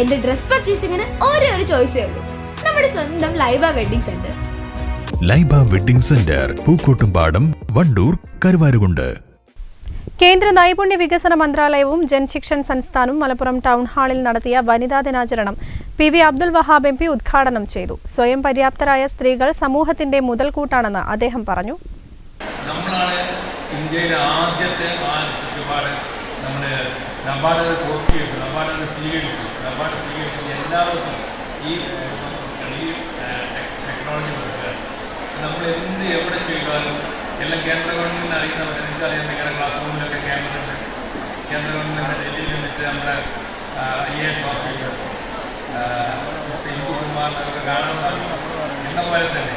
എന്റെ ഡ്രസ് പർച്ചേസിംഗിന് ഒരേ ഒരു ചോയ്സേ ഉള്ളൂ. നമ്മുടെ സ്വന്തം Laiba wedding center. Laiba wedding center Pookkottumpadam Wandoor Karuvarakundu. കേന്ദ്ര നൈപുണ്യ വികസന മന്ത്രാലയവും ജൻശിക്ഷൻ സംസ്ഥാനവും മലപ്പുറം ടൗൺ ഹാളിൽ നടത്തിയ വനിതാ ദിനാചരണം P V Abdul Wahab M P ഉദ്ഘാടനം ചെയ്തു. സ്വയം പര്യാപ്തരായ സ്ത്രീകൾ സമൂഹത്തിന്റെ മുതൽക്കൂട്ടാണെന്ന് അദ്ദേഹം പറഞ്ഞു. നമ്മളാണ് ഇന്ത്യയിലെ ആദ്യത്തെ നബാർഡ് അത് കോപ്പി ചെയ്തു നബാർഡ് അത് സ്വീകരിച്ചു. നബാർഡ് സ്വീകരിച്ചു എല്ലാവർക്കും ഈ ഈ ടെക്നോളജി കൊടുക്കുക നമ്മൾ എന്ത് എവിടെ ചെയ്താലും എല്ലാം കേന്ദ്ര ഗവൺമെന്റ് അറിയുന്നവർ എനിക്കറിയാം നിങ്ങളുടെ ക്ലാസ് റൂമിലൊക്കെ കേന്ദ്രമുണ്ട് കേന്ദ്ര ഗവൺമെന്റ് ഡൽഹിയിൽ നിന്നിട്ട് നമ്മുടെ I A S officer mister കാണാൻ സാധിക്കും. എന്ന പോലെ തന്നെ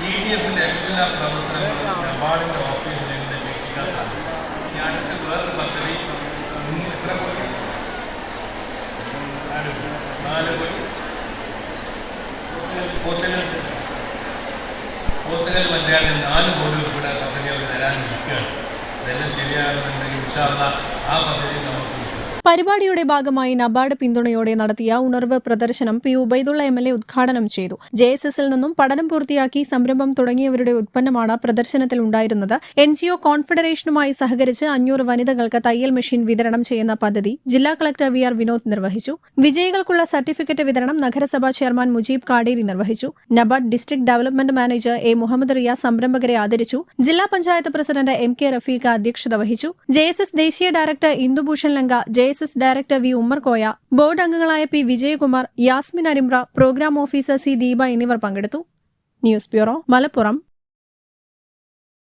ഇ ഡി എഫിന്റെ എല്ലാ പ്രവർത്തനങ്ങളും നബാർഡിന്റെ ഓഫീസിൽ നിന്ന് വീക്ഷിക്കാൻ സാധിക്കും ഈ അടുത്ത് വേറൊരു പദ്ധതി മൂന്ന് എത്ര കോടി നാല് നാല് കോടി പോത്തുകൽ നാല് കോടി ഉൾപ്പെടെ പദ്ധതി അവർ തരാൻ അതെല്ലാം ശരിയാകുന്നുണ്ടെങ്കിൽ ഇൻഷാല്ല ആ പദ്ധതി നമുക്ക് പരിപാടിയുടെ ഭാഗമായി നബാർഡ് പിന്തുണയോടെ നടത്തിയ ഉണർവ് പ്രദർശനം P Ubaidullah M L A ഉദ്ഘാടനം ചെയ്തു. ജെ എസ് എസിൽ നിന്നും പഠനം പൂർത്തിയാക്കി സംരംഭം തുടങ്ങിയവരുടെ ഉത്പന്നമാണ് പ്രദർശനത്തിൽ ഉണ്ടായിരുന്നത്. എൻ ജി ഒ കോൺഫെഡറേഷനുമായി സഹകരിച്ച് അഞ്ഞൂറ് വനിതകൾക്ക് തയ്യൽ മെഷീൻ വിതരണം ചെയ്യുന്ന പദ്ധതി ജില്ലാ കളക്ടർ വി ആർ വിനോദ് നിർവഹിച്ചു. വിജയികൾക്കുള്ള സർട്ടിഫിക്കറ്റ് വിതരണം നഗരസഭാ ചെയർമാൻ മുജീബ് കാടേരി നിർവഹിച്ചു. NABARD district development manager A Muhammad Riya സംരംഭകരെ ആദരിച്ചു. ജില്ലാ panchayat president M K Rafeeqa അധ്യക്ഷത വഹിച്ചു. ജെ എസ് എസ് ദേശീയ director Indubhushan Lanka J S director V Ummerkoya board അംഗങ്ങളായ P Vijayakumar Yasmin Arimra program officer C Deepa എന്നിവർ പങ്കെടുത്തു. News bureau Malappuram.